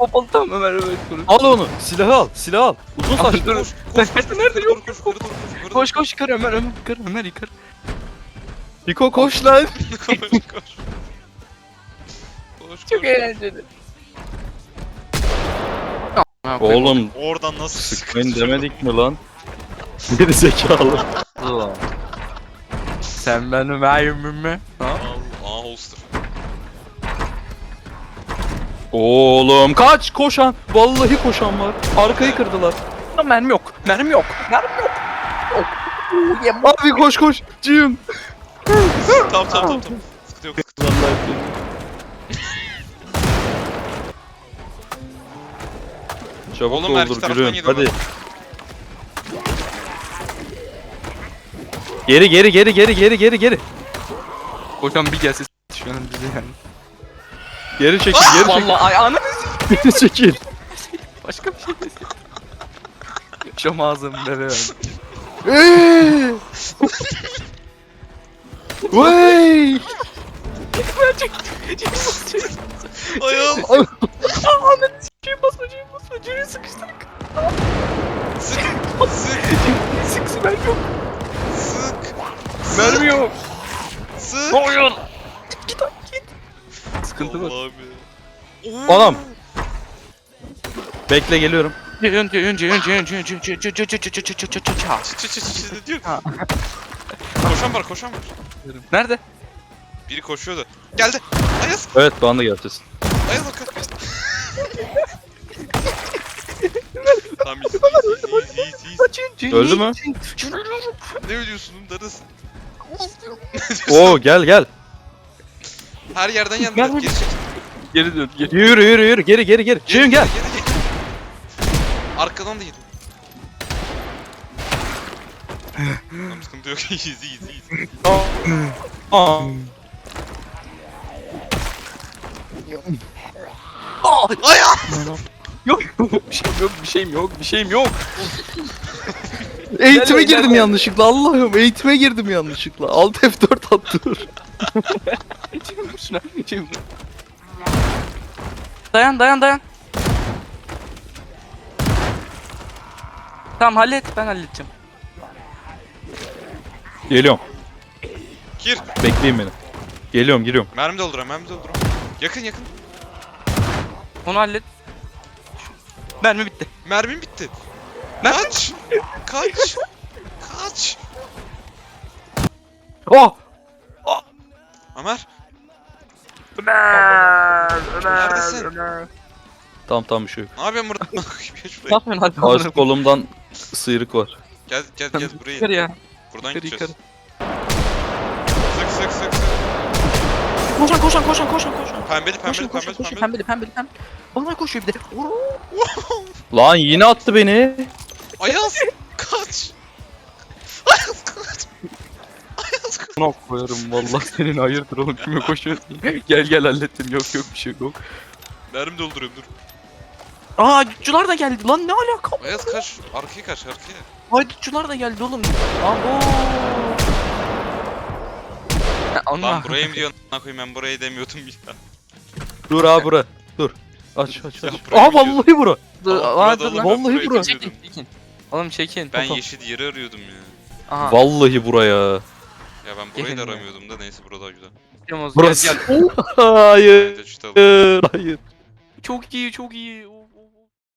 pompalı tamam Ömer Ömer konuş. Al onu. Silahı al. Silahı al. Uzun saçlı. dur. Nerede? nerede Yok, koş, koş, koş, koş, Koş koş yıkar Ömer Ömer yıkar Ömer yıkar. Niko koş lan. koş, koş. Koş, Çok koş. eğlenceli. Oğlum Oradan nasıl sıkmayın demedik mi lan? Geri zekalı. Sen benim. Ha? Al, Aa holster. Oğlum kaç koşan. Vallahi koşan var. Arkayı kırdılar. Mermi yok. Mermi yok. Mermi yok. Yok. Abi koş koş. Cim. tamam tamam tamam. tamam. Sıkıntı yok yok. Çabuk Oğlum, doldur gülüm. Hadi. Geri geri geri geri geri geri geri. Hocam bir gelse şu an bize yani. Geri çekil geri çekil. Vallahi ay anı Geri çekil. başka bir şey desin. Yaşam ağzım bebe yani. Eee! Vay! Ayağım. Ahmet s**eyim basma cüyüm basma cüyü sıkıştırdık. Sık. Sık. Sık sık mermi yok. Sık. Mermi yok. Sık. Abi git. Sıkıntı var. Anam. Bekle geliyorum. Çı çı çı çı ne diyor? Koşan var koşan var. Nerede? Biri koşuyordu. Geldi. Ayaz. Evet bana da gelsin. Ayaz bakın. Tamam Öldü mü? Ne ölüyorsun darız? Oo gel gel. Her yerden gel. Geri çek. Geri dön geri. Yürü yürü yürü geri geri geri. Cim gel. Geri gel. Arkadan da yedim. Tamam sıkıntı yok. iyiyiz iyiyiz iyiyiz. Aa. Aa! Ayağım. Yok bir şeyim yok bir şeyim yok bir şeyim yok. Eğitime girdim yanlışlıkla Allah'ım eğitime girdim yanlışlıkla. Alt F4 at dur. Cüyün şuna cüyün. Dayan dayan dayan. Tamam hallet ben halledeceğim. Geliyorum. Gir. Bekleyin beni. Geliyorum giriyorum. Mermi dolduran mermi dolduran. Yakın yakın. Onu hallet. Mermi bitti. Mermim bitti. Mermi- Kaç. Kaç. Kaç. Oh! Ömer. Ömer, Neredesin? Ömer. Tamam tamam bir şey yok. Ne yapıyorsun burada? Gel Ne şuraya. yapıyorsun hadi? Ağaç kolumdan sıyrık var. Gel gel gel buraya. Yukarı ya. Buradan yukarı, gideceğiz. Sık sık sık sık. Koşan koşan koşan koşan koşan. Pembeli Koşun pembeli koşun pembeli koşun pembeli. pembeli pembeli pembeli. Bana koşuyor bir de. Vuruu. Lan yine attı beni. Ayaz. Buna koyarım vallahi senin hayırdır oğlum kime koşuyorsun? gel gel hallettim yok yok bir şey yok. Mermi dolduruyorum dur. Aa güççüler da geldi lan ne alaka? Ayaz kaç. Arkaya kaç arkaya. Haydutçular da geldi oğlum. Abo. Ya, Allah. Lan buraya mı diyorsun? Koyayım ben burayı demiyordum ya. Dur abi bura. Dur. Aç aç Ya aç. buraya Aa mı vallahi bura. Dur, Aa, aa, burada dur oğlum, lan. ben Vallahi burayı bura. Çekin çekin. Oğlum çekin. Ben Tamam. yeşil yeri arıyordum ya. Aha. Vallahi buraya. Ya ben burayı da Gelin ya. aramıyordum da neyse burada daha güzel. Gel, Burası. Gel, gel. Hayır. Evet, işte alalım. Hayır. Çok iyi çok iyi. Of.